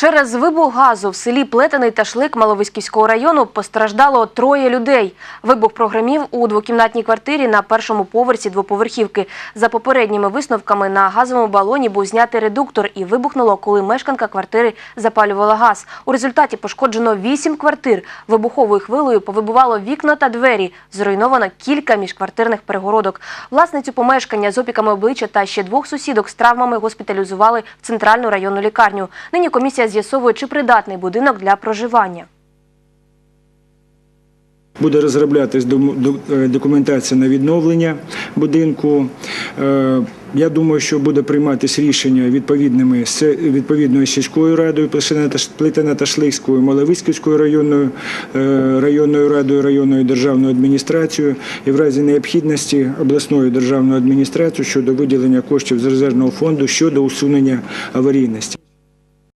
Через вибух газу в селі Плетений та Шлик Маловиськівського району постраждало троє людей. Вибух прогремів у двокімнатній квартирі на першому поверсі двоповерхівки. За попередніми висновками на газовому балоні був знятий редуктор і вибухнуло, коли мешканка квартири запалювала газ. У результаті пошкоджено вісім квартир. Вибуховою хвилею повибувало вікна та двері. Зруйновано кілька міжквартирних перегородок. Власницю помешкання з опіками обличчя та ще двох сусідок з травмами госпіталізували в центральну районну лікарню. Нині комісія з'ясовує, чи придатний будинок для проживання. Буде до- е, документація на відновлення будинку. Е, Я думаю, що буде прийматись рішення відповідною сільською радою Плетена та Ш- Плетена та Шликською, Маловицькою районною е, районною радою, районною державною адміністрацією і в разі необхідності обласною державною адміністрацією щодо виділення коштів з резервного фонду щодо усунення аварійності.